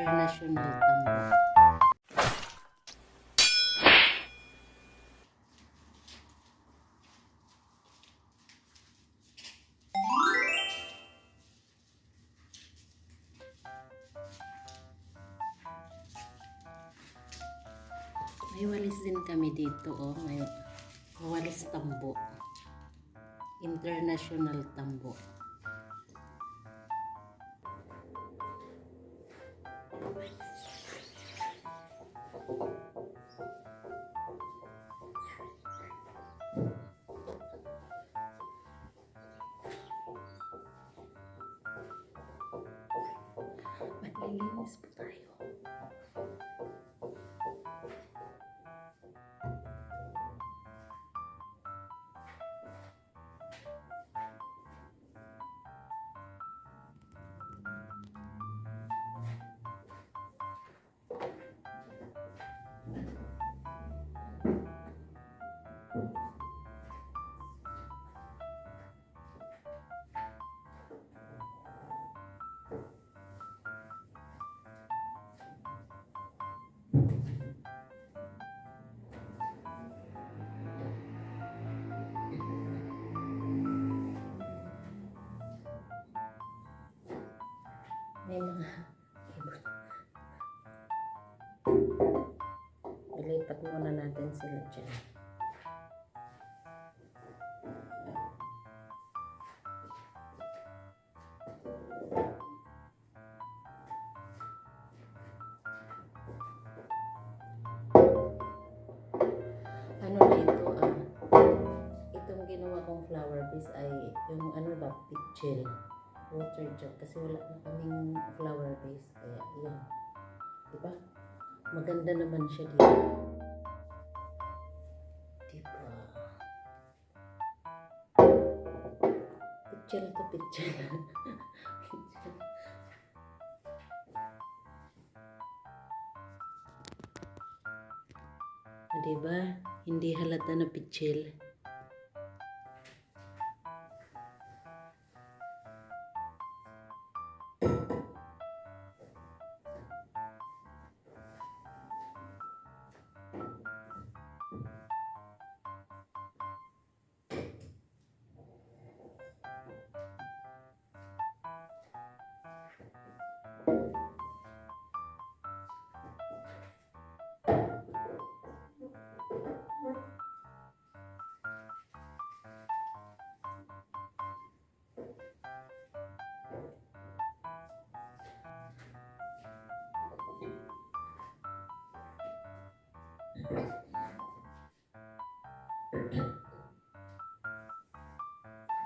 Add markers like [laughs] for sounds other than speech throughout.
International Tambo. May walis din kami dito, oh. May walis tambo. International tambo. Thank you. Muna natin sila dyan. Ano na ito ah? Itong ginawa kong flower base ay yung ano ba, pitchel water jug. Kasi wala na kaming flower base kaya yun. Diba? Maganda naman siya dito picture to picture. [laughs] Diba? Hindi halata na pitchel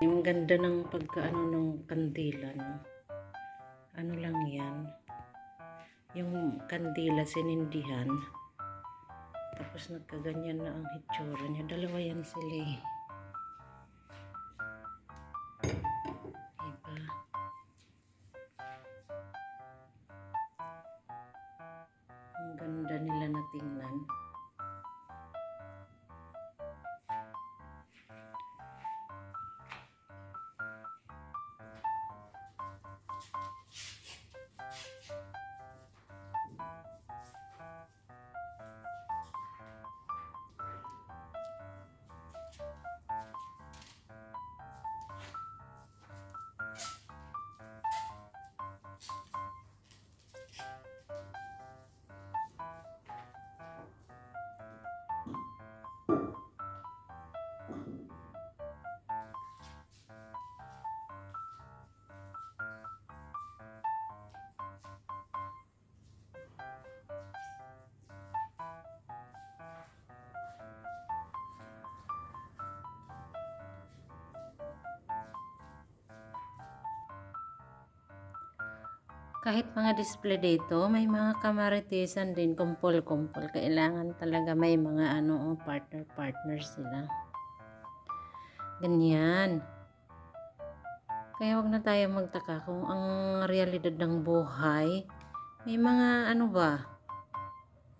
Yung ganda ng pagkaano ng kandila, no? Ano lang yan? Yung kandila sinindihan. Tapos nagkaganyan na ang hitsura niya. Dalawa yan sila eh. Diba? Ganda nila na tingnan. Kahit mga display dito, may mga kamaritisan din, kumpol-kumpol. Kailangan talaga may mga ano, oh, partner-partner sila. Ganyan. Kaya wag na tayo magtaka kung ang realidad ng buhay, may mga ano ba,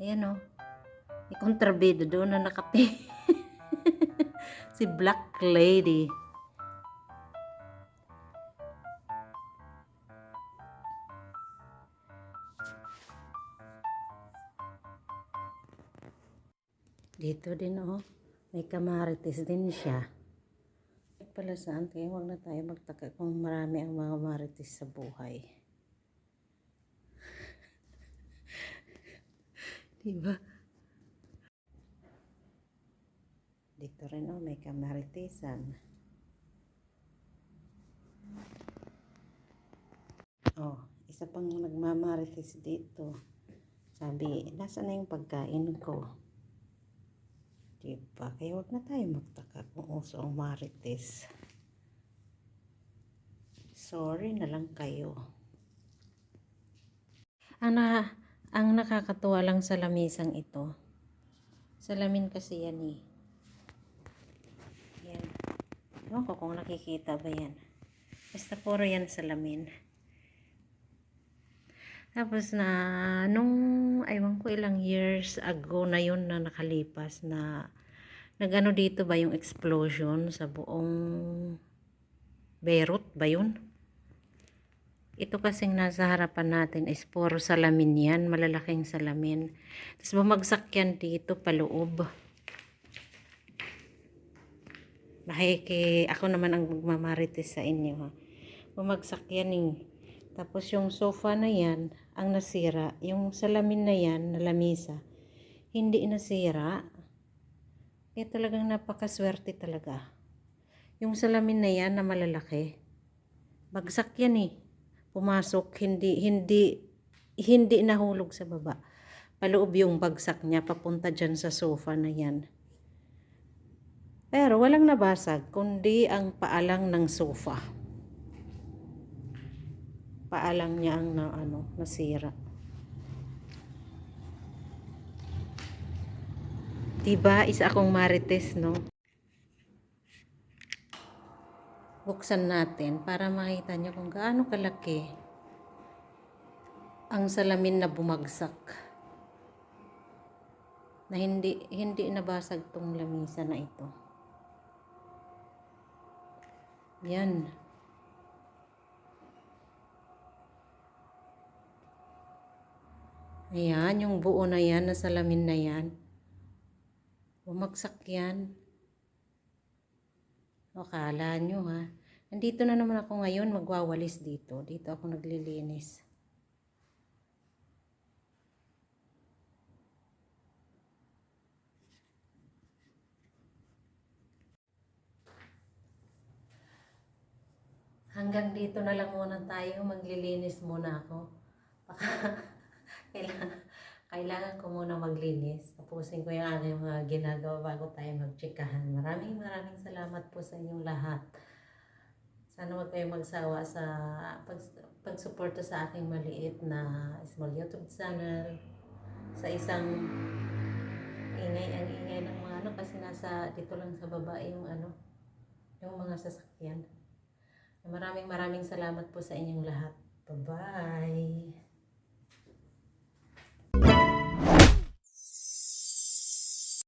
ayan oh, may doon na nakapi. [laughs] si Black Lady. Dito din oh, may kamarites din siya. Pala saan, kaya huwag na tayo magtaka kung marami ang mga marites sa buhay. [laughs] diba? Dito rin oh, may kamaritesan. Oh, isa pang nagmamarites dito. Sabi, nasa na yung pagkain ko? Diba? Kaya huwag na tayo magtaka kung uso ang marites. Sorry na lang kayo. Ang, na, ang nakakatuwa lang sa lamisang ito, salamin kasi yan eh. Yan. Ewan ko kung nakikita ba yan. Basta puro yan salamin. Tapos na, nung, aywan ko ilang years ago na yun na nakalipas na, nagano dito ba yung explosion sa buong Beirut ba yun? Ito kasing nasa harapan natin is puro salamin yan, malalaking salamin. Tapos bumagsak yan dito paloob. Mahiki, ako naman ang magmamarites sa inyo ha. Bumagsak yan eh. Tapos yung sofa na yan, ang nasira, yung salamin na yan, na lamisa, hindi nasira. Kaya talagang napakaswerte talaga. Yung salamin na yan na malalaki, bagsak yan eh. Pumasok, hindi, hindi, hindi nahulog sa baba. Paloob yung bagsak niya, papunta dyan sa sofa na yan. Pero walang nabasag, kundi ang paalang ng sofa paalang niya ang na, ano, nasira. Diba, isa akong marites, no? Buksan natin para makita niyo kung gaano kalaki ang salamin na bumagsak. Na hindi hindi nabasag tong lamisa na ito. Yan. Ayan, yung buo na yan, na salamin na yan. Bumagsak yan. O, kala nyo ha. Nandito na naman ako ngayon, magwawalis dito. Dito ako naglilinis. Hanggang dito na lang muna tayo. Maglilinis muna ako. Baka [laughs] kailangan, kailangan ko muna maglinis. Tapusin ko yung aking mga ginagawa bago tayo magtsikahan. Maraming maraming salamat po sa inyong lahat. Sana huwag kayong magsawa sa pag, pagsuporta sa aking maliit na small YouTube channel. Sa isang ingay ang ingay ng mga ano kasi nasa dito lang sa baba yung ano yung mga sasakyan. Maraming maraming salamat po sa inyong lahat. Bye-bye!